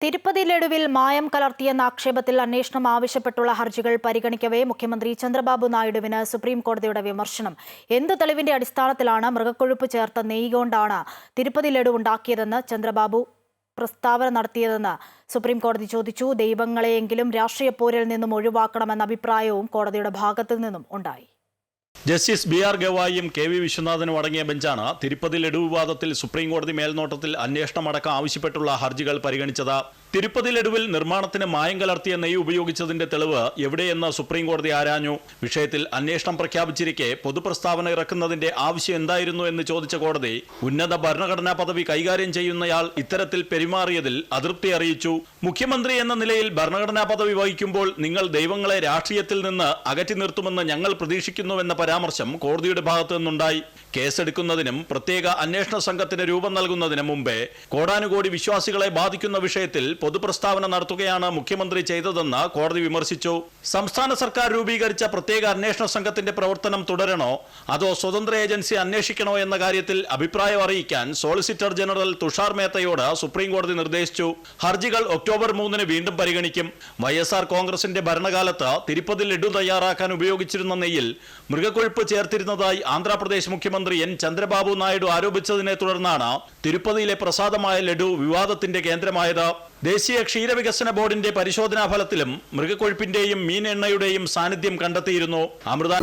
തിരുപ്പതി ലഡുവിൽ മായം കലർത്തിയെന്ന ആക്ഷേപത്തിൽ അന്വേഷണം ആവശ്യപ്പെട്ടുള്ള ഹർജികൾ പരിഗണിക്കവേ മുഖ്യമന്ത്രി ചന്ദ്രബാബു നായിഡുവിന് സുപ്രീം കോടതിയുടെ വിമർശനം. എന്ത് തെളിവിന്റെ അടിസ്ഥാനത്തിലാണ് മൃഗക്കൊഴുപ്പ് ചേർത്ത നെയ്യ് കൊണ്ടാണ് തിരുപ്പതി ലഡു ഉണ്ടാക്കിയതെന്ന് ചന്ദ്രബാബു പ്രസ്താവന നടത്തിയതെന്ന് സുപ്രീം കോടതി ചോദിച്ചു. ദൈവങ്ങളെയെങ്കിലും രാഷ്ട്രീയ പോരിൽ നിന്നും ഒഴിവാക്കണമെന്ന അഭിപ്രായവും കോടതിയുടെ ഭാഗത്തു നിന്നും ഉണ്ടായി. ജസ്റ്റിസ് ബി ആർ ഗവായിയും കെ വി വിശ്വനാഥനും അടങ്ങിയ ബെഞ്ചാണ് തിരുപ്പതി ലഡു വിവാദത്തിൽ സുപ്രീം കോടതി മേൽനോട്ടത്തിൽ അന്വേഷണമടക്കം ആവശ്യപ്പെട്ടുള്ള ഹർജികൾ പരിഗണിച്ചത്. തിരുപ്പതി ലഡുവിൽ നിർമ്മാണത്തിന് മായം കലർത്തിയ നെയ്യ് ഉപയോഗിച്ചതിന്റെ തെളിവ് എവിടെയെന്ന് സുപ്രീംകോടതി ആരാഞ്ഞു. വിഷയത്തിൽ അന്വേഷണം പ്രഖ്യാപിച്ചിരിക്കെ പൊതുപ്രസ്താവന ഇറക്കുന്നതിന്റെ ആവശ്യം എന്തായിരുന്നു എന്ന് ചോദിച്ച കോടതി ഉന്നത ഭരണഘടനാ പദവി കൈകാര്യം ചെയ്യുന്നയാൾ ഇത്തരത്തിൽ പെരുമാറിയതിൽ അതൃപ്തി അറിയിച്ചു. മുഖ്യമന്ത്രി എന്ന നിലയിൽ ഭരണഘടനാ പദവി വഹിക്കുമ്പോൾ നിങ്ങൾ ദൈവങ്ങളെ രാഷ്ട്രീയത്തിൽ നിന്ന് അകറ്റി നിർത്തുമെന്ന് ഞങ്ങൾ പ്രതീക്ഷിക്കുന്നുവെന്ന പരാമർശം കോടതിയുടെ ഭാഗത്തു നിന്നുണ്ടായി. കേസെടുക്കുന്നതിനും പ്രത്യേക അന്വേഷണ സംഘത്തിന് രൂപം നൽകുന്നതിന് മുമ്പേ കോടാനുകോടി വിശ്വാസികളെ ബാധിക്കുന്ന വിഷയത്തിൽ പൊതുപ്രസ്താവന നടത്തുകയാണ് മുഖ്യമന്ത്രി ചെയ്തതെന്ന് കോടതി വിമർശിച്ചു. സംസ്ഥാന സർക്കാർ രൂപീകരിച്ച പ്രത്യേക അന്വേഷണ സംഘത്തിന്റെ പ്രവർത്തനം തുടരണോ അതോ സ്വതന്ത്ര ഏജൻസി അന്വേഷിക്കണോ എന്ന കാര്യത്തിൽ അഭിപ്രായം അറിയിക്കാൻ സോളിസിറ്റർ ജനറൽ തുഷാർ മേത്തയോട് സുപ്രീം കോടതി നിർദ്ദേശിച്ചു. ഹർജികൾ ഒക്ടോബർ മൂന്നിന് വീണ്ടും പരിഗണിക്കും. വൈ കോൺഗ്രസിന്റെ ഭരണകാലത്ത് തിരുപ്പതി ലഡു തയ്യാറാക്കാൻ ഉപയോഗിച്ചിരുന്ന നെയ്യിൽ മൃഗക്കൊഴുപ്പ് ചേർത്തിരുന്നതായി ആന്ധ്രാപ്രദേശ് മുഖ്യമന്ത്രി എൻ. ചന്ദ്രബാബു നായിഡു ആരോപിച്ചതിനെ തുടർന്നാണ് തിരുപ്പതിയിലെ പ്രസാദമായ ലഡു വിവാദത്തിന്റെ കേന്ദ്രമായത്. ദേശീയ ക്ഷീരവികസന ബോർഡിന്റെ പരിശോധനാ ഫലത്തിലും മൃഗക്കൊഴുപ്പിന്റെയും മീൻ എണ്ണയുടെയും സാന്നിധ്യം കണ്ടെത്തിയിരുന്നു. അമൃത